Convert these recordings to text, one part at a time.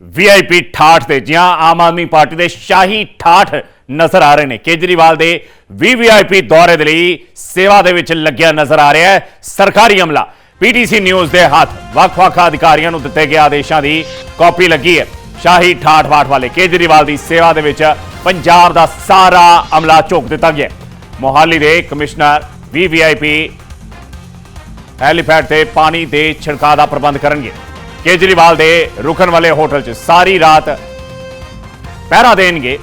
VIP ਠਾਠ ਤੇ ਜਿਹਾਂ Aam Aadmi party ਦੇ ਸ਼ਾਹੀ ਠਾਠ ਨਜ਼ਰ ਆ ਰਹੇ ਨੇ। ਕੇਜਰੀਵਾਲ ਦੇ ਵੀਵੀਆਈਪੀ ਦੌਰੇ ਦੇ ਲਈ ਸੇਵਾ ਦੇ ਵਿੱਚ ਲੱਗਿਆ ਨਜ਼ਰ ਆ ਰਿਹਾ ਹੈ। ਸਰਕਾਰੀ ਅਮਲਾ ਪੀਟੀਸੀ ਨਿਊਜ਼ ਦੇ ਹੱਥ ਵੱਖ-ਵੱਖ ਅਧਿਕਾਰੀਆਂ ਨੂੰ ਦਿੱਤੇ ਗਏ ਆਦੇਸ਼ਾਂ ਦੀ ਕਾਪੀ ਲੱਗੀ ਹੈ। ਸ਼ਾਹੀ ਠਾਠ ਬਾਠ ਵਾਲੇ ਕੇਜਰੀਵਾਲ ਦੀ ਸੇਵਾ ਦੇ ਵਿੱਚ ਪੰਜਾਬ ਦਾ ਸਾਰਾ ਅਮਲਾ ਝੋਕ ਦਿੱਤਾ ਗਿਆ ਮੋਹਾਲੀ ਦੇ ਕਮਿਸ਼ਨਰ ਵੀਵੀਆਈਪੀ ਹੈਲੀਪੈਡ ਤੇ ਪਾਣੀ ਦੇ ਛਿੜਕਾਅ ਦਾ ਪ੍ਰਬੰਧ ਕਰਨਗੇ। ਕੇਜਰੀਵਾਲ ਦੇ ਰੁਕਣ ਵਾਲੇ ਹੋਟਲ 'ਚ ਸਾਰੀ ਰਾਤ ਪਹਿਰਾ ਦੇਣਗੇ।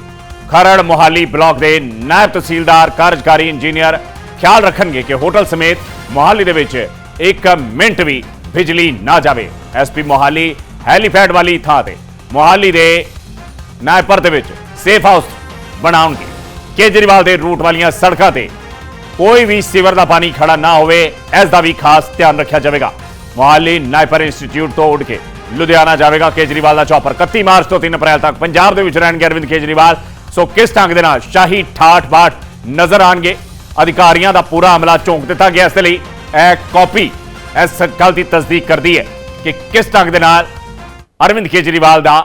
ਖਰੜ ਮੋਹਾਲੀ ਬਲਾਕ ਦੇ ਨਾਇਬ ਤਹਿਸੀਲਦਾਰ, ਕਾਰਜਕਾਰੀ ਇੰਜੀਨੀਅਰ ਖਿਆਲ ਰੱਖਣਗੇ ਕਿ ਹੋਟਲ ਸਮੇਤ ਮੋਹਾਲੀ ਦੇ ਵਿੱਚ ਇੱਕ ਮਿੰਟ ਵੀ ਬਿਜਲੀ ਨਾ ਜਾਵੇ। ਐਸਪੀ ਮੋਹਾਲੀ ਹੈਲੀਪੈਡ ਵਾਲੀ ਥਾਂ ਤੇ ਮੋਹਾਲੀ ਦੇ ਨਾਇਪਰ ਦੇ ਵਿੱਚ ਸੇਫ ਹਾਊਸ ਬਣਾਉਣਗੇ। ਕੇਜਰੀਵਾਲ ਦੇ ਰੂਟ ਵਾਲੀਆਂ ਸੜਕਾਂ ਤੇ ਕੋਈ ਵੀ ਸੀਵਰ ਦਾ ਪਾਣੀ ਖੜਾ ਨਾ ਹੋਵੇ, ਇਸ ਦਾ ਵੀ ਖਾਸ ਧਿਆਨ ਰੱਖਿਆ ਜਾਵੇਗਾ। ਮੋਹਾਲੀ ਨਾਈਪਰ ਇੰਸਟੀਚਿਊਟ ਤੋਂ ਉੱਡ ਕੇ ਲੁਧਿਆਣਾ ਜਾਵੇਗਾ ਕੇਜਰੀਵਾਲ ਦਾ ਚੌਪਰ। 31 ਮਾਰਚ ਤੋਂ 3 ਅਪ੍ਰੈਲ ਤੱਕ ਪੰਜਾਬ ਦੇ ਵਿੱਚ ਰਹਿਣਗੇ ਅਰਵਿੰਦ ਕੇਜਰੀਵਾਲ। ਸੋ ਕਿਸ ਢੰਗ ਦੇ ਨਾਲ ਸ਼ਾਹੀ ਠਾਠ ਬਾਠ ਨਜ਼ਰ ਆਣਗੇ? ਅਧਿਕਾਰੀਆਂ ਦਾ ਪੂਰਾ ਅਮਲਾ ਝੋਂਕ ਦਿੱਤਾ ਗਿਆ। ਇਸ ਦੇ ਲਈ ਇਹ ਕਾਪੀ ਇਸ ਗੱਲ ਦੀ ਤਸਦੀਕ ਕਰਦੀ ਹੈ ਕਿ ਕਿਸ ਢੰਗ ਦੇ ਨਾਲ ਅਰਵਿੰਦ ਕੇਜਰੀਵਾਲ ਦਾ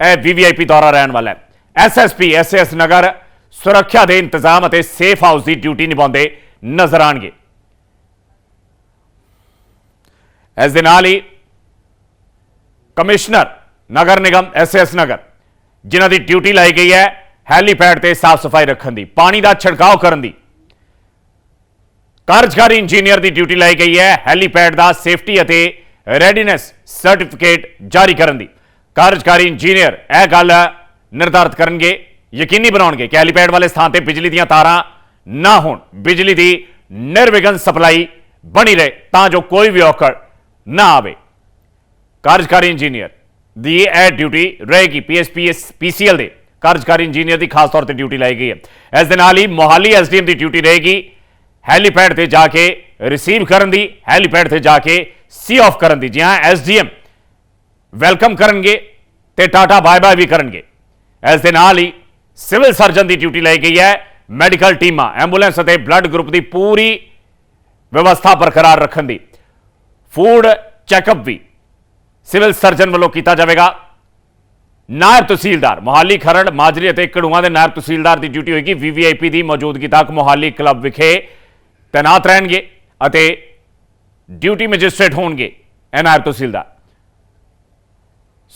ਇਹ ਵੀਵੀਆਈਪੀ ਦੌਰਾ ਰਹਿਣ ਵਾਲਾ ਹੈ। ਐਸਐਸਪੀ ਐਸਐਸ ਨਗਰ ਸੁਰੱਖਿਆ ਦੇ ਇੰਤਜ਼ਾਮ ਅਤੇ ਸੇਫ ਹਾਊਸ ਦੀ ਡਿਊਟੀ ਨਿਭਾਉਂਦੇ ਨਜ਼ਰ ਆਣਗੇ। ਇਸ ਦੇ ਨਾਲ ਹੀ ਕਮਿਸ਼ਨਰ ਨਗਰ ਨਿਗਮ ਐਸਐਸ ਨਗਰ ਜਿਨ੍ਹਾਂ ਦੀ ਡਿਊਟੀ ਲਾਈ ਗਈ ਹੈ ਹੈਲੀਪੈਡ ਤੇ ਸਾਫ਼ ਸਫ਼ਾਈ ਰੱਖਣ ਦੀ ਪਾਣੀ ਦਾ ਛਿੜਕਾਅ ਕਰਨ ਦੀ ਕਾਰਜਕਾਰੀ ਇੰਜੀਨੀਅਰ ਦੀ ਡਿਊਟੀ ਲਾਈ ਗਈ ਹੈ ਹੈਲੀਪੈਡ ਦਾ ਸੇਫਟੀ ਅਤੇ ਰੈਡੀਨੈਸ ਸਰਟੀਫਿਕੇਟ ਜਾਰੀ ਕਰਨ ਦੀ ਕਾਰਜਕਾਰੀ ਇੰਜੀਨੀਅਰ ਇਹ ਗੱਲ ਨਿਰਧਾਰਤ ਕਰਨਗੇ ਯਕੀਨੀ ਬਣਾਉਣਗੇ ਕਿ ਹੈਲੀਪੈਡ ਵਾਲੇ ਸਥਾਨ ਤੇ ਬਿਜਲੀ ਦੀਆਂ ਤਾਰਾਂ ਨਾ ਹੋਣ ਬਿਜਲੀ ਦੀ ਨਿਰਵਿਘਨ ਸਪਲਾਈ ਬਣੀ ਰਹੇ ਤਾਂ ਜੋ ਕੋਈ ਵੀ ਔਕੜ ਨਾ ਆਵੇ ਕਾਰਜਕਾਰੀ ਇੰਜੀਨੀਅਰ ਦੀ ਇਹ ਡਿਊਟੀ ਰਹੇਗੀ ਪੀਐਸਪੀਐਸ ਪੀਸੀਐਲ ਦੇ ਕਾਰਜਕਾਰੀ ਇੰਜੀਨੀਅਰ ਦੀ ਖਾਸ ਤੌਰ ਤੇ ਡਿਊਟੀ ਲਾਈ ਗਈ ਹੈ ਇਸ ਦੇ ਨਾਲ ਹੀ ਮੋਹਾਲੀ ਐਸਡੀਐਮ ਦੀ ਡਿਊਟੀ ਰਹੇਗੀ ਹੈਲੀਪੈਡ ਤੇ ਜਾ ਕੇ ਰਿਸੀਵ ਕਰਨ ਦੀ ਹੈਲੀਪੈਡ ਤੇ ਜਾ ਕੇ ਸੀ ਆਫ ਕਰਨ ਦੀ ਜੀ ਹਾਂ ਐਸਡੀਐਮ ਵੈਲਕਮ ਕਰਨਗੇ ਤੇ ਟਾਟਾ ਬਾਏ ਬਾਏ ਵੀ ਕਰਨਗੇ ਇਸ ਦੇ ਨਾਲ ਹੀ ਸਿਵਲ ਸਰਜਨ ਦੀ ਡਿਊਟੀ ਲਈ ਗਈ ਹੈ ਮੈਡੀਕਲ ਟੀਮਾਂ ਐਂਬੂਲੈਂਸ ਅਤੇ ਬਲੱਡ ਗਰੁੱਪ ਦੀ ਪੂਰੀ ਵਿਵਸਥਾ ਬਰਕਰਾਰ ਰੱਖਣ ਦੀ ਫੂਡ ਚੈੱਕਅਪ ਵੀ ਸਿਵਲ ਸਰਜਨ ਵੱਲੋਂ ਕੀਤਾ ਜਾਵੇਗਾ। ਨਾਇਬ ਤਹਿਸੀਲਦਾਰ ਮੋਹਾਲੀ ਖਰੜ, ਮਾਜਰੀ ਅਤੇ ਕੜੂਆਂ ਦੇ ਨਾਇਬ ਤਹਿਸੀਲਦਾਰ ਦੀ ਡਿਊਟੀ ਹੋਏਗੀ। ਵੀਵੀਆਈਪੀ ਦੀ ਮੌਜੂਦਗੀ ਤੱਕ ਮੋਹਾਲੀ ਕਲੱਬ ਵਿਖੇ ਤੈਨਾਤ ਰਹਿਣਗੇ ਅਤੇ ਡਿਊਟੀ ਮੈਜਿਸਟ੍ਰੇਟ ਹੋਣਗੇ ਇਹ ਨਾਇਬ ਤਹਿਸੀਲਦਾਰ।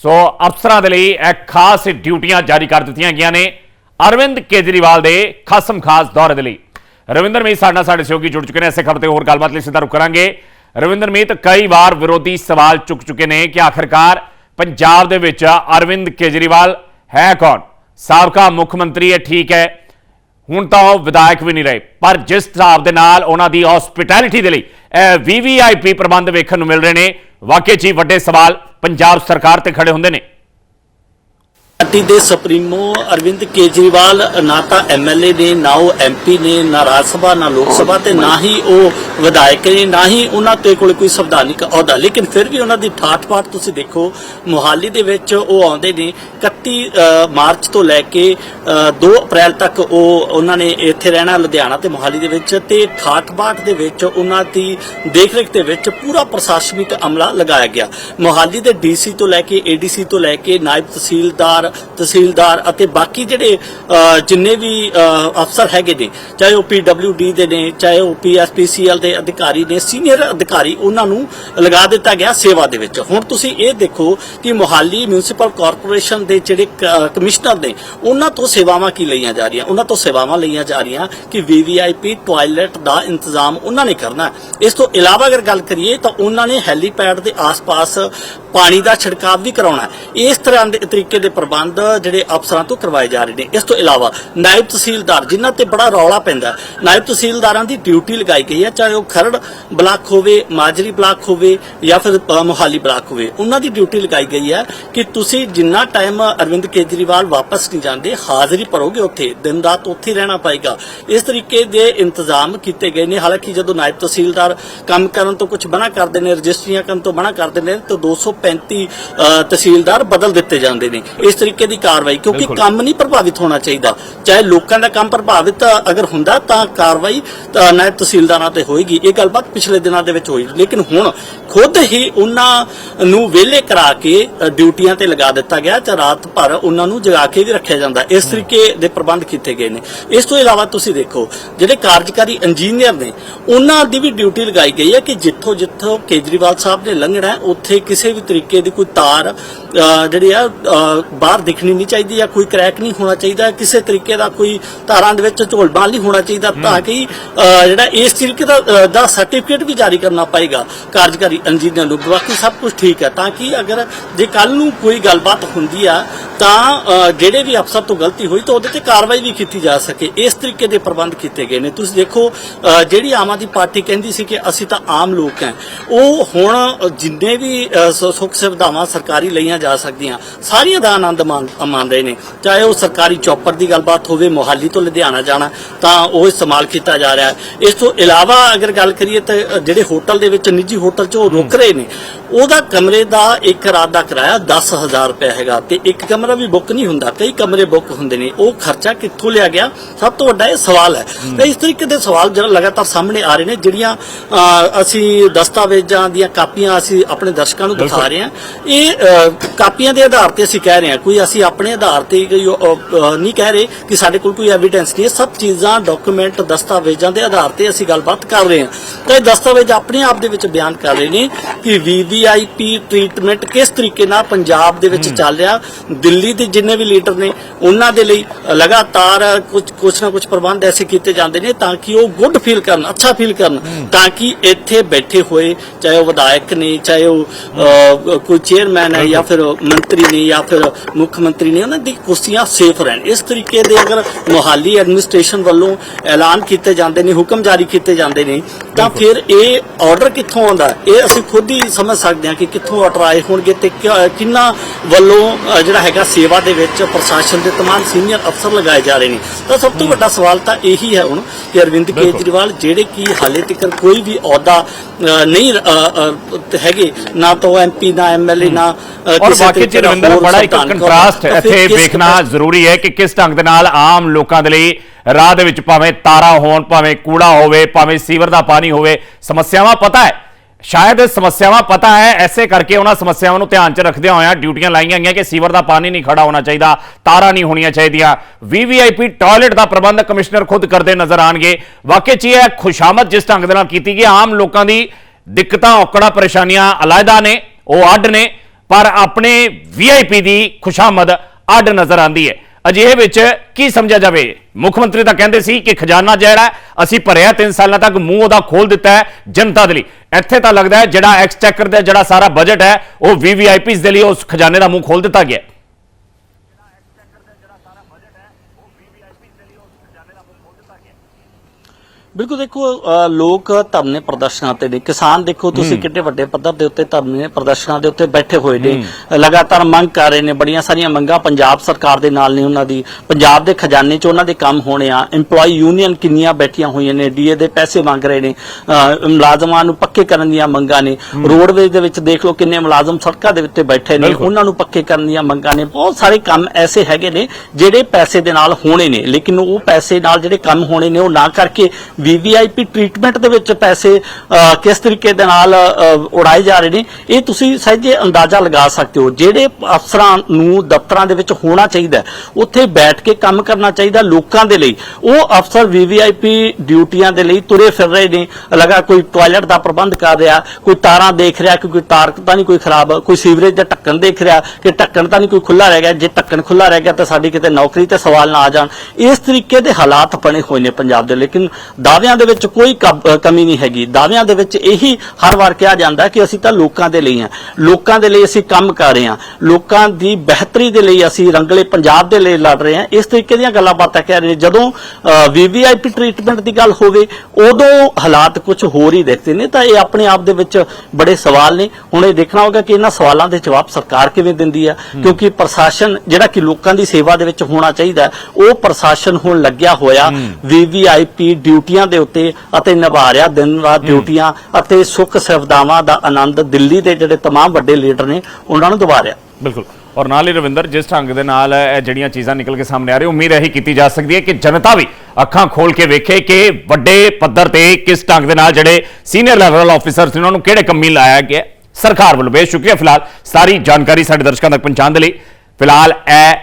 ਸੋ ਅਫਸਰਾਂ ਦੇ ਲਈ ਇਹ ਖਾਸ ਡਿਊਟੀਆਂ ਜਾਰੀ ਕਰ ਦਿੱਤੀਆਂ ਗਈਆਂ ਨੇ। ਅਰਵਿੰਦ ਕੇਜਰੀਵਾਲ ਦੇ ਖਸਮ ਖਾਸ ਦੌਰੇ ਦੇ ਲਈ। ਰਵਿੰਦਰ ਮੀਤ ਸਾਡੇ ਨਾਲ, ਸਾਡੇ ਸਹਿਯੋਗੀ ਜੁੜ ਚੁੱਕੇ ਨੇ। ਇਸੇ ਖਬਰ ਤੇ ਹੋਰ ਗੱਲਬਾਤ ਲਈ ਸਿੱਧਾ ਰੁਕ ਕਰਾਂਗੇ। ਰਵਿੰਦਰ ਮੀਤ, ਕਈ ਵਾਰ ਵਿਰੋਧੀ ਸਵਾਲ ਚੁੱਕ ਚੁੱਕੇ ਨੇ ਕਿ ਆਖਰਕਾਰ ਪੰਜਾਬ ਦੇ ਵਿੱਚ ਅਰਵਿੰਦ ਕੇਜਰੀਵਾਲ ਹੈ ਕੌਣ? ਸਾਬਕਾ ਮੁੱਖ ਮੰਤਰੀ ਹੈ ਠੀਕ ਹੈ, ਹੁਣ ਤਾਂ ਉਹ ਵਿਧਾਇਕ ਵੀ ਨਹੀਂ ਰਹੇ, ਪਰ ਜਿਸ ਹਿਸਾਬ ਦੇ ਨਾਲ ਉਹਨਾਂ ਦੀ ਹਸਪਿਟੈਲਿਟੀ ਦੇ ਲਈ ਵੀਵੀਆਈਪੀ ਪ੍ਰਬੰਧ ਵੇਖਣ ਨੂੰ ਮਿਲ ਰਹੇ ਨੇ, ਵਾਕਈ 'ਚ ਹੀ ਵੱਡੇ ਸਵਾਲ ਪੰਜਾਬ ਸਰਕਾਰ ਤੇ ਖੜੇ ਹੁੰਦੇ ਨੇ। ਪਾਰਟੀ ਦੇ ਸੁਪਰੀਮੋ ਅਰਵਿੰਦ ਕੇਜਰੀਵਾਲ ਨਾ ਤਾਂ ਐਮਐਲਏ ਨੇ ਨਾ ਉਹ ਐਮਪੀ ਨੇ ਨਾ ਰਾਜ ਸਭਾ ਨਾ ਲੋਕ ਸਭਾ ਤੇ ਨਾ ਹੀ ਉਹ ਵਿਧਾਇਕ ਨੇ ਨਾ ਹੀ ਉਹਨਾਂ ਤੇ ਕੋਲ ਕੋਈ ਸੰਵਿਧਾਨਿਕ ਅਹੁਦਾ। ਲੇਕਿਨ ਫਿਰ ਵੀ ਉਹਨਾਂ ਦੀ ਠਾਠ ਪਾਠ ਤੁਸੀਂ ਦੇਖੋ ਮੁਹਾਲੀ ਦੇ ਵਿੱਚ ਉਹ ਆਉਂਦੇ ਨੇ। 31 ਮਾਰਚ ਤੋਂ ਲੈ ਕੇ ਅ, 2 ਅਪ੍ਰੈਲ ਤੱਕ ਉਹ ਉਹਨਾਂ ਨੇ ਇੱਥੇ ਰਹਿਣਾ ਲੁਧਿਆਣਾ ਤੇ ਮੁਹਾਲੀ ਦੇ ਵਿੱਚ ਤੇ ਠਾਠ ਪਾਠ ਦੇ ਵਿੱਚ ਉਹਨਾਂ ਦੀ ਦੇਖਰੇਖ ਦੇ ਵਿੱਚ ਪੂਰਾ ਪ੍ਰਸ਼ਾਸਨਿਕ ਅਮਲਾ ਲਗਾਇਆ ਗਿਆ। ਮੁਹਾਲੀ ਦੇ ਡੀਸੀ ਤੋਂ ਲੈ ਕੇ ਏਡੀਸੀ ਤੋਂ ਲੈ ਕੇ ਨਾਇਬ ਤਹਿਸੀਲਦਾਰ ਤਹਿਸੀਲਦਾਰ ਅਤੇ ਬਾਕੀ ਜਿਹੜੇ ਜਿੰਨੇ ਵੀ ਅਫਸਰ ਹੈਗੇ ਨੇ, ਚਾਹੇ ਉਹ ਪੀਡਬਲਯੂਡੀ ਦੇ ਨੇ, ਚਾਹੇ ਉਹ ਪੀਐਸਪੀਸੀਐਲ ਦੇ ਅਧਿਕਾਰੀ ਨੇ, ਸੀਨੀਅਰ ਅਧਿਕਾਰੀ, ਉਹਨਾਂ ਨੂੰ ਲਗਾ ਦਿੱਤਾ ਗਿਆ ਸੇਵਾ ਦੇ ਵਿੱਚ। ਹੁਣ ਤੁਸੀਂ ਇਹ ਦੇਖੋ ਕਿ ਮੋਹਾਲੀ ਮਿਊਨਿਸਪਲ ਕਾਰਪੋਰੇਸ਼ਨ ਦੇ ਜਿਹੜੇ ਕਮਿਸ਼ਨਰ ਨੇ, ਉਹਨਾਂ ਤੋਂ ਸੇਵਾਵਾਂ ਕੀ ਲਈਆਂ ਜਾ ਰਹੀਆਂ? ਉਹਨਾਂ ਤੋਂ ਸੇਵਾਵਾਂ ਲਈਆਂ ਜਾ ਰਹੀਆਂ ਕਿ ਵੀਵੀਆਈਪੀ ਟਾਇਲਟ ਦਾ ਇੰਤਜ਼ਾਮ ਉਹਨਾਂ ਨੇ ਕਰਨਾ। ਇਸ ਤੋਂ ਇਲਾਵਾ ਅਗਰ ਗੱਲ ਕਰੀਏ ਤਾਂ ਉਹਨਾਂ ਨੇ ਹੈਲੀਪੈਡ ਦੇ ਆਸ-ਪਾਸ ਪਾਣੀ ਦਾ ਛਿੜਕਾਵ ਵੀ ਕਰਾਉਣਾ ਇਸ ਤਰ੍ਹਾਂ ਦੇ ਤਰੀਕੇ ਦੇ ਪ੍ਰਬੰਧ ਜਿਹੜੇ ਅਫਸਰਾਂ ਤੋਂ ਕਰਵਾਏ ਜਾ ਰਹੇ ਨੇ। ਇਸ ਤੋਂ ਇਲਾਵਾ ਨਾਇਬ ਤਹਿਸੀਲਦਾਰ, ਜਿਨ੍ਹਾਂ ਤੇ ਬੜਾ ਰੌਲਾ ਪੈਂਦਾ ਨਾਇਬ ਤਹਿਸੀਲਦਾਰਾਂ ਦੀ ਡਿਊਟੀ ਲਗਾਈ ਗਈ ਹੈ, ਚਾਹੇ ਉਹ ਖਰੜ ਬਲਾਕ ਹੋਵੇ, ਮਾਜਰੀ ਬਲਾਕ ਹੋਵੇ ਜਾਂ ਫਿਰ ਮੁਹਾਲੀ ਬਲਾਕ ਹੋਵੇ, ਉਹਨਾਂ ਦੀ ਡਿਊਟੀ ਲਗਾਈ ਗਈ ਹੈ ਕਿ ਤੁਸੀਂ ਜਿੰਨਾ ਟਾਈਮ ਅਰਵਿੰਦ ਕੇਜਰੀਵਾਲ ਵਾਪਸ ਨਹੀਂ ਜਾਂਦੇ, ਹਾਜ਼ਰੀ ਭਰੋਗੇ ਉੱਥੇ, ਦਿਨ ਰਾਤ ਉੱਥੇ ਰਹਿਣਾ ਪਏਗਾ। ਇਸ ਤਰੀਕੇ ਦੇ ਇੰਤਜ਼ਾਮ ਕੀਤੇ ਗਏ ਨੇ। ਹਾਲਾਂਕਿ ਜਦੋਂ ਨਾਇਬ ਤਹਿਸੀਲਦਾਰ ਕੰਮ ਕਰਨ ਤੋਂ ਕੁਝ ਬਣਾ ਕਰਦੇ ਨੇ, ਰਜਿਸਟਰੀਆਂ ਕਰਨ ਤੋਂ ਬਣਾ ਕਰਦੇ ਨੇ, ਤਾਂ 200 35 ਤਹਿਸੀਲਦਾਰ ਬਦਲ ਦਿੱਤੇ ਜਾਂਦੇ ਨੇ। ਇਸ ਤਰੀਕੇ ਦੀ ਕਾਰਵਾਈ ਕਿਉਂਕਿ ਕੰਮ ਨਹੀਂ ਪ੍ਰਭਾਵਿਤ ਹੋਣਾ ਚਾਹੀਦਾ। ਚਾਹੇ ਲੋਕਾਂ ਦਾ ਕੰਮ ਪ੍ਰਭਾਵਿਤ ਅਗਰ ਹੁੰਦਾ ਤਾਂ ਕਾਰਵਾਈ ਨਾ ਤਹਿਸੀਲਦਾਰਾਂ ਤੇ ਹੋਏਗੀ। ਇਹ ਗੱਲਬਾਤ ਪਿਛਲੇ ਦਿਨਾਂ ਦੇ ਵਿੱਚ ਹੋਈ। ਲੇਕਿਨ ਹੁਣ ਖੁਦ ਹੀ ਉਹਨਾਂ ਨੂੰ ਵਿਹਲੇ ਕਰਾ ਕੇ ਡਿਊਟੀਆਂ ਤੇ ਲਗਾ ਦਿੱਤਾ ਗਿਆ ਤੇ ਰਾਤ ਭਰ ਉਹਨਾਂ ਨੂੰ ਜਗਾ ਕੇ ਵੀ ਰੱਖਿਆ ਜਾਂਦਾ। ਇਸ ਤਰੀਕੇ ਦੇ ਪ੍ਰਬੰਧ ਕੀਤੇ ਗਏ ਨੇ। ਇਸ ਤੋਂ ਇਲਾਵਾ ਤੁਸੀਂ ਦੇਖੋ ਜਿਹੜੇ ਕਾਰਜਕਾਰੀ ਇੰਜੀਨੀਅਰ ਨੇ ਉਹਨਾਂ ਦੀ ਵੀ ਡਿਊਟੀ ਲਗਾਈ ਗਈ ਹੈ ਕਿ ਜਿੱਥੋਂ ਜਿੱਥੋਂ ਕੇਜਰੀਵਾਲ ਸਾਹਿਬ ਨੇ ਲੰਘਣਾ ਉੱਥੇ ਕਿਸੇ ਵੀ ਤਰੀਕੇ ਦੀ ਕੋਈ ਤਾਰ ਜਿਹੜੀ ਆ ਬਾਹਰ ਦਿਖਣੀ ਨਹੀਂ ਚਾਹੀਦੀ ਜਾਂ ਕੋਈ ਕਰੈਕ ਨਹੀਂ ਹੋਣਾ ਚਾਹੀਦਾ ਕਿਸੇ ਤਰੀਕੇ ਦਾ ਕੋਈ ਤਾਰਾਂ ਦੇ ਵਿੱਚ ਝੋਲਬਾਲ ਨਹੀਂ ਹੋਣਾ ਚਾਹੀਦਾ ਤਾਂ ਕਿ ਜਿਹੜਾ ਇਸ ਤਰੀਕੇ ਦਾ ਦਾ ਸਰਟੀਫਿਕੇਟ ਵੀ ਜਾਰੀ ਕਰਨਾ ਪਏਗਾ। ਕਾਰਜਕਾਰੀ ਇੰਜੀਨੀਅਰ ਨੂੰ ਬਾਕੀ ਸਭ ਕੁਝ ਠੀਕ ਹੈ ਤਾਂ ਕਿ ਅਗਰ ਜੇ ਕੱਲ ਨੂੰ ਕੋਈ ਗੱਲਬਾਤ ਹੁੰਦੀ ਆ ਤਾਂ ਜਿਹੜੇ ਵੀ ਅਫਸਰ ਤੋਂ ਗਲਤੀ ਹੋਈ ਤਾਂ ਉਹਦੇ ਤੇ ਕਾਰਵਾਈ ਵੀ ਕੀਤੀ ਜਾ ਸਕੇ। ਇਸ ਤਰੀਕੇ ਦੇ ਪ੍ਰਬੰਧ ਕੀਤੇ ਗਏ ਨੇ। ਤੁਸੀਂ ਦੇਖੋ ਜਿਹੜੀ ਆਮ ਆਦਮੀ ਪਾਰਟੀ ਕਹਿੰਦੀ ਸੀ ਕਿ ਅਸੀਂ ਤਾਂ ਆਮ ਲੋਕ ਹਾਂ ਉਹ ਹੁਣ ਜਿੰਨੇ ਵੀ ਸੁੱਖ ਸੁਵਿਧਾਵਾਂ ਸਰਕਾਰੀ ਲਈਆਂ ਜਾ ਸਕਦੀਆਂ। ਸਾਰੀਆਂ ਦਾ ਆਨੰਦ ਮਾਣ ਰਹੇ ਨੇ। ਚਾਹੇ ਉਹ ਸਰਕਾਰੀ ਚੌਪਰ ਦੀ ਗੱਲਬਾਤ ਹੋਵੇ ਮੋਹਾਲੀ ਤੋਂ ਲੁਧਿਆਣਾ ਜਾਣਾ ਤਾਂ ਉਹ ਇਸਤੇਮਾਲ ਕੀਤਾ ਜਾ ਰਿਹਾ ਹੈ। ਇਸ ਤੋਂ ਇਲਾਵਾ ਅਗਰ ਗੱਲ ਕਰੀਏ ਤਾਂ ਜਿਹੜੇ ਹੋਟਲ ਦੇ ਵਿੱਚ ਨਿੱਜੀ ਹੋਟਲ 'ਚ ਉਹ ਰੁਕ ਰਹੇ ਨੇ ਉਹਦਾ ਕਮਰੇ ਦਾ ਇੱਕ ਰਾਤ ਦਾ ਕਿਰਾਇਆ 10000 ਰੁਪਏ ਹੈਗਾ ਤੇ ਇੱਕ ਕਮਰਾ ਵੀ ਬੁੱਕ ਨਹੀਂ ਹੁੰਦਾ। ਕਈ ਕਮਰੇ ਬੁੱਕ ਹੁੰਦੇ ਨੇ। ਉਹ ਖਰਚਾ ਕਿੱਥੋਂ ਲਿਆ ਗਿਆ? ਸਭ ਤੋਂ ਵੱਡਾ ਇਹ ਸਵਾਲ ਹੈ। ਤੇ ਇਸ ਤਰੀਕੇ ਦੇ ਸਵਾਲ ਜਿਹੜਾ ਲਗਾਤਾਰ ਸਾਹਮਣੇ ਆ ਰਹੇ ਨੇ ਜਿਹੜੀਆਂ ਅਸੀਂ ਦਸਤਾਵੇਜ਼ਾਂ ਦੀਆਂ ਕਾਪੀਆਂ ਅਸੀਂ ਆਪਣੇ ਦਰਸ਼ਕਾਂ ਨੂੰ ਦਿਖਾ ਰਹੇ ਹਾਂ। ਇਹ ਕਾਪੀਆਂ ਦੇ ਆਧਾਰ ਤੇ ਅਸੀਂ ਕਹਿ ਰਹੇ ਹਾਂ ਕੋਈ ਅਸੀਂ ਆਪਣੇ ਆਧਾਰ ਤੇ ਕੋਈ ਨਹੀਂ ਕਹਿ ਰਹੇ ਕਿ ਸਾਡੇ ਕੋਲ ਕੋਈ ਐਵੀਡੈਂਸ ਨਹੀਂ ਸਭ ਚੀਜ਼ਾਂ ਡਾਕੂਮੈਂਟ ਦਸਤਾਵੇਜ਼ਾਂ ਦੇ ਆਧਾਰ ਤੇ ਅਸੀਂ ਗੱਲਬਾਤ ਕਰ ਰਹੇ ਹਾਂ। ਤਾਂ ਇਹ ਦਸਤਾਵੇਜ਼ ਆਪਣੇ ਆਪ ਦੇ ਵਿੱਚ ਬਿਆਨ ਕਰ ਰਹੇ ਨੇ ਕਿ ਵੀਵੀਆਈਪੀ ਟ੍ਰੀਟਮੈਂਟ ਕਿਸ ਤਰੀਕੇ ਨਾਲ ਪੰਜਾਬ ਦੇ ਵਿੱਚ ਚੱਲ ਰਿਹਾ ਦਿੱਲੀ ਦੇ ਜਿੰਨੇ ਵੀ ਲੀਡਰ ਨੇ ਉਹਨਾਂ ਦੇ ਲਈ ਲਗਾਤਾਰ ਕੁਝ ਕੁਝ ਨਾ ਕੁਝ ਪ੍ਰਬੰਧ ਐਸੇ ਕੀਤੇ ਜਾਂਦੇ ਨੇ ਤਾਂ ਕਿ ਉਹ ਗੁੱਡ ਫੀਲ ਕਰਨ ਅੱਛਾ ਫੀਲ ਕਰਨ ਤਾਂ ਕਿ ਇੱਥੇ ਬੈਠੇ ਹੋਏ ਚਾਹੇ ਉਹ ਵਿਧਾਇਕ ਨੇ ਚਾਹੇ ਉਹ ਕੋਈ ਚੇਅਰਮੈਨ ਹੈ ਜਾਂ ਫਿਰ ਮੰਤਰੀ ਨੇ ਜਾਂ ਫਿਰ ਮੁੱਖ ਮੰਤਰੀ ਨੇ ਉਹਨਾਂ ਦੀ ਕੁਰਸੀਆਂ ਸੇਫ ਰਹਿਣ ਇਸ ਤਰੀਕੇ ਦੇ ਅਗਰ ਮੁਹਾਲੀ ਐਡਮਿਨਿਸਟ੍ਰੇਸ਼ਨ ਵੱਲੋਂ ਐਲਾਨ ਕੀਤੇ ਜਾਂਦੇ ਨੇ ਹੁਕਮ ਜਾਰੀ ਕੀਤੇ ਜਾਂਦੇ ਨੇ ਤਾਂ ਫਿਰ ਇਹ ਆਰਡਰ ਕਿੱਥੋਂ ਆਉਂਦਾ? ਇਹ ਅਸੀਂ ਖੁਦ ਹੀ ਸਮਝ ਸਕਦੇ ਹਾਂ ਕਿ ਕਿੱਥੋਂ ਆਰਡਰ ਆਏ ਹੋਣਗੇ ਤੇ ਕਿੰਨਾ ਵੱਲੋਂ ਜਿਹੜਾ ਹੈਗਾ ਸੇਵਾ ਦੇ ਵਿੱਚ ਪ੍ਰਸ਼ਾਸਨ ਦੇ ਤਮਾਮ ਸੀਨੀਅਰ ਅਫਸਰ ਲਗਾਏ ਜਾ ਰਹੇ ਨੇ ਤਾਂ ਸਭ ਤੋਂ ਵੱਡਾ ਸਵਾਲ ਤਾਂ ਇਹੀ ਹੈ ਹੁਣ ਕਿ ਅਰਵਿੰਦ। ਕੇਜਰੀਵਾਲ ਜਿਹੜੇ ਕਿ ਹਾਲੇ ਤੱਕ ਕੋਈ ਵੀ ਅਹੁਦਾ ਨਹੀਂ ਹੈਗੇ ਨਾ ਤਾਂ ਉਹ ਐਮਪੀ ਨਾ ਐਮਐਲਏ ਨਾ ਔਰ ਕਿਸੇ ਵਾਕਈ ਚ ਰਵਿੰਦਰ ਬੜਾ ਇੱਕ ਕੰਟਰਾਸਟ ਇੱਥੇ ਵੇਖਣਾ ਜ਼ਰੂਰੀ ਹੈ ਕਿ ਕਿਸ ਢੰਗ ਦੇ ਨਾਲ ਆਮ ਲੋਕਾਂ ਦੇ ਲਈ ਰਾਹ ਦੇ ਵਿੱਚ ਭਾਵੇਂ ਤਾਰਾ ਹੋਣ ਭਾਵੇਂ ਕੂੜਾ ਹੋਵੇ ਭਾਵੇਂ ਸੀਵਰ ਦਾ ਪਾਣੀ ਹੋਵੇ ਸਮੱਸਿਆਵਾਂ ਪਤਾ ਹੈ। ਸ਼ਾਇਦ ਸਮੱਸਿਆਵਾਂ ਪਤਾ ਹੈ ਐਸੇ ਕਰਕੇ ਉਹਨਾਂ ਸਮੱਸਿਆਵਾਂ ਨੂੰ ਧਿਆਨ 'ਚ ਰੱਖਦਿਆਂ ਹੋਇਆਂ ਡਿਊਟੀਆਂ ਲਾਈਆਂ ਗਈਆਂ ਕਿ ਸੀਵਰ ਦਾ ਪਾਣੀ ਨਹੀਂ ਖੜਾ ਹੋਣਾ ਚਾਹੀਦਾ ਤਾਰਾਂ ਨਹੀਂ ਹੋਣੀਆਂ ਚਾਹੀਦੀਆਂ। ਵੀਵੀਆਈਪੀ ਟਾਇਲਟ ਦਾ ਪ੍ਰਬੰਧ ਕਮਿਸ਼ਨਰ ਖੁਦ ਕਰਦੇ ਨਜ਼ਰ ਆਣਗੇ। ਵਾਕਈ 'ਚ ਇਹ ਹੈ ਖੁਸ਼ਾਮਦ ਜਿਸ ਢੰਗ ਦੇ ਨਾਲ ਕੀਤੀ ਗਈ ਆਮ ਲੋਕਾਂ ਦੀ ਦਿੱਕਤਾਂ ਔਕੜਾਂ ਪਰੇਸ਼ਾਨੀਆਂ ਅਲਾਇਦਾ ਨੇ। ਉਹ ਅੱਡ ਨੇ, ਪਰ ਆਪਣੇ ਵੀਆਈਪੀ ਦੀ ਖੁਸ਼ਾਮਦ ਅੱਡ ਨਜ਼ਰ ਆਂਦੀ ਹੈ। ਅਜਿਹੇ ਵਿੱਚ ਕੀ ਸਮਝਿਆ ਜਾਵੇ? ਮੁੱਖ ਮੰਤਰੀ ਤਾਂ ਕਹਿੰਦੇ ਸੀ ਕਿ ਖਜ਼ਾਨਾ ਜਿਹੜਾ ਅਸੀਂ ਭਰਿਆ 3 ਸਾਲਾਂ ਤੱਕ ਮੂੰਹ ਉਹਦਾ ਖੋਲ ਦਿੱਤਾ ਹੈ ਜਨਤਾ ਦੇ ਲਈ। ਇੱਥੇ ਤਾਂ ਲੱਗਦਾ ਹੈ ਜਿਹੜਾ ਐਕਸਚੈਕਰ ਦਾ ਜਿਹੜਾ ਸਾਰਾ ਬਜਟ ਹੈ, ਉਹ ਵੀਵੀਆਈਪੀਜ਼ ਦੇ ਲਈ ਉਸ ਖਜ਼ਾਨੇ ਦਾ ਮੂੰਹ ਖੋਲ ਦਿੱਤਾ ਗਿਆ ਹੈ। ਬਿਲਕੁਲ ਦੇਖੋ ਲੋਕ ਧਰਨੇ ਪ੍ਰਦਰਸ਼ਨਾਂ ਤੇ ਨੇ ਕਿਸਾਨ ਦੇਖੋ ਤੁਸੀਂ ਕਿੰਨੇ ਵੱਡੇ ਪੱਧਰ ਦੇ ਉੱਤੇ ਧਰਨੇ ਪ੍ਰਦਰਸ਼ਨਾਂ ਦੇ ਉੱਤੇ ਬੈਠੇ ਹੋਏ ਨੇ। ਲਗਾਤਾਰ ਮੰਗ ਕਰ ਰਹੇ ਨੇ ਬੜੀਆਂ ਸਾਰੀਆਂ ਮੰਗਾਂ ਪੰਜਾਬ ਸਰਕਾਰ ਦੇ ਨਾਲ ਨੇ ਉਹਨਾਂ ਦੀ। ਪੰਜਾਬ ਦੇ ਖਜ਼ਾਨੇ 'ਚ ਉਹਨਾਂ ਦੇ ਕੰਮ ਹੋਣੇ ਆ। EMPLOYE ਯੂਨੀਅਨ ਕਿੰਨੀਆਂ ਬੈਠੀਆਂ ਹੋਈਆਂ ਨੇ ਡੀਏ ਦੇ ਪੈਸੇ ਮੰਗ ਰਹੇ ਨੇ। ਮੁਲਾਜ਼ਮਾਂ ਨੂੰ ਪੱਕੇ ਕਰਨ ਦੀਆਂ ਮੰਗਾਂ ਨੇ। ਰੋਡਵੇਜ਼ ਦੇ ਵਿੱਚ ਦੇਖ ਲਓ ਕਿੰਨੇ ਮੁਲਾਜ਼ਮ ਸੜਕਾਂ ਦੇ ਉੱਤੇ ਬੈਠੇ ਨੇ। ਉਹਨਾਂ ਨੂੰ ਪੱਕੇ ਕਰਨ ਦੀਆਂ ਮੰਗਾਂ ਨੇ। ਬਹੁਤ ਸਾਰੇ ਕੰਮ ਐਸੇ ਹੈਗੇ ਨੇ ਜਿਹੜੇ ਪੈਸੇ ਦੇ ਨਾਲ ਹੋਣੇ ਨੇ। ਲੇਕਿਨ ਉਹ ਪੈਸੇ ਨਾਲ ਜਿਹੜੇ ਕੰਮ ਹੋਣੇ ਨੇ ਉਹ ਨਾ ਕਰਕੇ ਵੀਵੀਆਈਪੀ ਟ੍ਰੀਟਮੈਂਟ ਦੇ ਵਿੱਚ ਪੈਸੇ ਕਿਸ ਤਰੀਕੇ ਦੇ ਨਾਲ ਉਡਾਏ ਜਾ ਰਹੇ ਨੇ, ਇਹ ਤੁਸੀਂ ਸਹਿਜੇ ਅੰਦਾਜ਼ਾ ਲਗਾ ਸਕਦੇ ਹੋ, ਜਿਹੜੇ ਅਫਸਰਾਂ ਨੂੰ ਦਫ਼ਤਰਾਂ ਦੇ ਵਿੱਚ ਹੋਣਾ ਚਾਹੀਦਾ ਉੱਥੇ ਬੈਠ ਕੇ ਕੰਮ ਕਰਨਾ ਚਾਹੀਦਾ ਲੋਕਾਂ ਦੇ ਲਈ। ਉਹ ਅਫਸਰ ਵੀਵੀਆਈਪੀ ਡਿਊਟੀਆਂ ਦੇ ਲਈ ਤੁਰੇ ਫਿਰ ਰਹੇ ਨੇ, ਲਗਾ ਕੋਈ ਟਾਇਲਟ ਦਾ ਪ੍ਰਬੰਧ ਕਰ ਰਿਹਾ, ਕੋਈ ਤਾਰਾਂ ਦੇਖ ਰਿਹਾ, ਕਿ ਕੋਈ ਤਾਰ ਤਾਂ ਨਹੀਂ ਕੋਈ ਖਰਾਬ, ਕੋਈ ਸੀਵਰੇਜ ਦਾ ਢੱਕਣ ਦੇਖ ਰਿਹਾ, ਕਿ ਢੱਕਣ ਤਾਂ ਨਹੀਂ ਕੋਈ ਖੁੱਲਾ ਰਹਿ ਗਿਆ, ਜੇ ਢੱਕਣ ਖੁੱਲਾ ਰਹਿ ਗਿਆ ਤਾਂ ਸਾਡੀ ਕਿਤੇ ਨੌਕਰੀ ਤੇ ਸਵਾਲ ਨਾ ਆ ਜਾਣ। ਇਸ ਤਰੀਕੇ ਦੇ ਹਾਲਾਤ ਬਣੇ ਹੋਏ ਨੇ ਪੰਜਾਬ ਦੇ, ਲੇਕਿਨ ਦਾਅਵਿਆਂ ਦੇ ਵਿੱਚ ਕੋਈ ਕਮੀ ਨਹੀਂ ਹੈਗੀ। ਦਾਅਵਿਆਂ ਦੇ ਵਿੱਚ ਇਹੀ ਹਰ ਵਾਰ ਕਿਹਾ ਜਾਂਦਾ ਕਿ ਅਸੀਂ ਤਾਂ ਲੋਕਾਂ ਦੇ ਲਈ ਹਾਂ। ਲੋਕਾਂ ਦੇ ਲਈ ਅਸੀਂ ਕੰਮ ਕਰ ਰਹੇ ਹਾਂ। ਲੋਕਾਂ ਦੀ ਬਿਹਤਰੀ ਦੇ ਲਈ ਅਸੀਂ ਰੰਗਲੇ ਪੰਜਾਬ ਦੇ ਲਈ ਲੜ ਰਹੇ ਹਾਂ। ਇਸ ਤਰੀਕੇ ਦੀਆਂ ਗੱਲਾਂ ਬਾਤਾਂ ਕਹਿ ਰਹੇ ਨੇ। ਜਦੋਂ ਵੀਵੀਆਈਪੀ ਟ੍ਰੀਟਮੈਂਟ ਦੀ ਗੱਲ ਹੋਵੇ ਉਦੋਂ ਹਾਲਾਤ ਕੁਝ ਹੋਰ ਹੀ ਦਿਖਦੇ ਨੇ। ਤਾਂ ਇਹ ਆਪਣੇ ਆਪ ਦੇ ਵਿੱਚ ਬੜੇ ਸਵਾਲ ਨੇ। ਹੁਣ ਇਹ ਦੇਖਣਾ ਹੋਗਾ ਕਿ ਇਹਨਾਂ ਸਵਾਲਾਂ ਦੇ ਜਵਾਬ ਸਰਕਾਰ ਕਿਵੇਂ ਦਿੰਦੀ ਹੈ। ਕਿਉਂਕਿ ਪ੍ਰਸ਼ਾਸਨ ਜਿਹੜਾ ਕਿ ਲੋਕਾਂ ਦੀ ਸੇਵਾ ਦੇ ਵਿੱਚ ਹੋਣਾ ਚਾਹੀਦਾ ਉਹ ਪ੍ਰਸ਼ਾਸਨ ਹੁਣ ਲੱਗਿਆ ਹੋਇਆ ਵੀਵੀਆਈਪੀ ਡਿਊਟੀਆਂ ਦੇ ਉੱਤੇ ਅਤੇ ਨਿਭਾ ਰਿਹਾ ਦਿਨ ਰਾਤ ਡਿਊਟੀਆਂ ਅਤੇ ਸੁੱਖ ਸੁਵਿਧਾਵਾਂ ਦਾ ਆਨੰਦ ਦਿੱਲੀ ਦੇ ਜਿਹੜੇ तमाम ਵੱਡੇ ਲੀਡਰ ਨੇ ਉਹਨਾਂ ਨੂੰ ਦਿਵਾ ਰਿਹਾ ਬਿਲਕੁਲ ਔਰ ਨਾਲ ਹੀ ਰਵਿੰਦਰ ਜਿਸ ਢੰਗ ਦੇ ਨਾਲ ਇਹ ਜਿਹੜੀਆਂ ਚੀਜ਼ਾਂ ਨਿਕਲ ਕੇ ਸਾਹਮਣੇ ਆ ਰਹੀ ਉਮੀਦ ਇਹੀ ਕੀਤੀ ਜਾ ਸਕਦੀ ਹੈ ਕਿ ਜਨਤਾ ਵੀ ਅੱਖਾਂ ਖੋਲ ਕੇ ਵੇਖੇ ਕਿ ਵੱਡੇ ਪੱਧਰ ਤੇ ਕਿਸ ਢੰਗ ਦੇ ਨਾਲ ਜਿਹੜੇ ਸੀਨੀਅਰ ਲੈਵਲ ਆਫੀਸਰਸ ਨੇ ਉਹਨਾਂ ਨੂੰ ਕਿਹੜੇ ਕੰਮੀ ਲਾਇਆ ਗਿਆ ਹੈ। ਸਰਕਾਰ ਵੱਲੋਂ ਬੇਸ਼ ਸ਼ੁਕਰੀਆ ਫਿਲਹਾਲ ਸਾਰੀ ਜਾਣਕਾਰੀ ਸਾਡੇ ਦਰਸ਼ਕਾਂ ਤੱਕ ਪਹੁੰਚਾਉਣ ਦੇ ਲਈ ਫਿਲਹਾਲ ਇਹ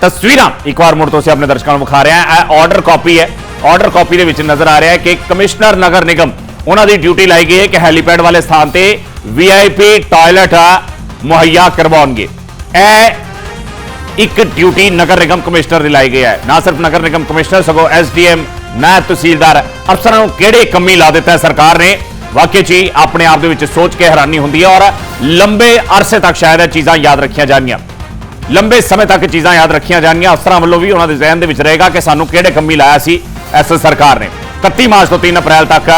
ਤਸਵੀਰਾਂ ਇੱਕ ਵਾਰ ਮੁੜ ਤੋਂ ਅਸੀਂ ਆਪਣੇ ਦਰਸ਼ਕਾਂ ਨੂੰ ਵਿਖਾ ਰਹੇ ਹਾਂ ਇਹ ਆਰਡਰ ਕਾਪੀ ਹੈ ਆਰਡਰ ਕਾਪੀ ਦੇ ਵਿੱਚ ਨਜ਼ਰ ਆ ਰਿਹਾ ਹੈ ਕਿ ਕਮਿਸ਼ਨਰ ਨਗਰ ਨਿਗਮ ਉਹਨਾਂ ਦੀ ਡਿਊਟੀ ਲਾਈ ਗਈ ਹੈ ਕਿ ਹੈਲੀਪੈਡ ਵਾਲੇ ਸਥਾਨ ਤੇ ਵੀਆਈਪੀ ਟਾਇਲਟ ਮੁਹੱਈਆ ਕਰਵਾਉਣਗੇ। ਇਹ ਇੱਕ ਡਿਊਟੀ ਨਗਰ ਨਿਗਮ ਕਮਿਸ਼ਨਰ ਦੀ ਲਾਈ ਗਈ ਹੈ। ਨਾ ਸਿਰਫ ਨਗਰ ਨਿਗਮ ਕਮਿਸ਼ਨਰ, ਸਗੋਂ ਐਸਡੀਐਮ ਨਾ ਤਹਿਸੀਲਦਾਰ ਅਫਸਰਾਂ ਨੂੰ ਕਿਹੜੇ ਕੰਮੀ ਲਾ ਦਿੱਤਾ ਹੈ ਸਰਕਾਰ ਨੇ? ਵਾਕਈ ਚ ਆਪਣੇ ਆਪ ਦੇ ਵਿੱਚ ਸੋਚ ਕੇ ਹੈਰਾਨੀ ਹੁੰਦੀ ਹੈ ਔਰ ਲੰਬੇ ਅਰਸੇ ਤੱਕ ਸ਼ਾਇਦ ਇਹ ਚੀਜ਼ਾਂ ਯਾਦ ਰੱਖੀਆਂ ਜਾਣਗੀਆਂ। ਲੰਬੇ ਸਮੇਂ ਤੱਕ ਚੀਜ਼ਾਂ ਯਾਦ ਰੱਖੀਆਂ ਜਾਣਗੀਆਂ। ਅਫਸਰਾਂ ਵੱਲੋਂ ਵੀ ਉਹਨਾਂ ਦੇ ਜ਼ਿਹਨ ਦੇ ਵਿੱਚ ਰਹੇਗਾ ਕਿ ਸਾਨੂੰ ਕਿਹੜੇ ਕੰਮੀ ਲਾਇਆ ਸੀ। ਐਸ ਸਰਕਾਰ ਨੇ। 31 ਮਾਰਚ ਤੋਂ 3 ਅਪ੍ਰੈਲ ਤੱਕ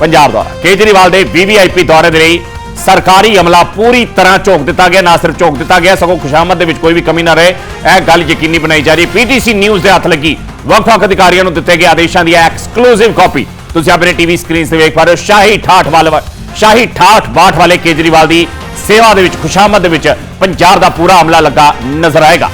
ਪੰਜਾਬ ਦੌਰਾ। ਕੇਜਰੀਵਾਲ ਦੇ ਵੀਵੀਆਈਪੀ ਦੌਰੇ ਦੇ ਲਈ ਸਰਕਾਰੀ ਅਮਲਾ ਪੂਰੀ ਤਰ੍ਹਾਂ ਝੋਕ ਦਿੱਤਾ ਗਿਆ, ਨਾ ਸਿਰਫ ਝੋਕ ਦਿੱਤਾ ਗਿਆ, ਸਗੋਂ ਖੁਸ਼ਾਮਦ ਦੇ ਵਿੱਚ ਕੋਈ ਵੀ ਕਮੀ ਨਾ ਰਹੇ। ਇਹ ਗੱਲ ਯਕੀਨੀ ਬਣਾਈ ਜਾ ਰਹੀ ਪੀਟੀਸੀ ਨਿਊਜ਼ ਦੇ ਹੱਥ ਲੱਗੀ ਵੱਖ-ਵੱਖ ਅਧਿਕਾਰੀਆਂ ਨੂੰ ਦਿੱਤੇ ਗਏ ਆਦੇਸ਼ਾਂ ਦੀ ਐਕਸਕਲੂਸਿਵ ਕਾਪੀ ਤੁਸੀਂ ਆਪਣੇ ਟੀਵੀ ਸਕਰੀਨ ਤੇ ਵੇਖ ਪਾ ਰਹੇ ਹੋ, ਸ਼ਾਹੀ ਠਾਠ ਵਾਲੇ ਸ਼ਾਹੀ ਠਾਠ ਬਾਠ ਵਾਲੇ ਕੇਜਰੀਵਾਲ ਦੀ ਸੇਵਾ ਦੇ ਵਿੱਚ, ਖੁਸ਼ਾਮਦ ਦੇ ਵਿੱਚ ਪੰਜਾਬ ਦਾ ਪੂਰਾ ਅਮਲਾ ਲੱਗਾ ਨਜ਼ਰ ਆਏਗਾ।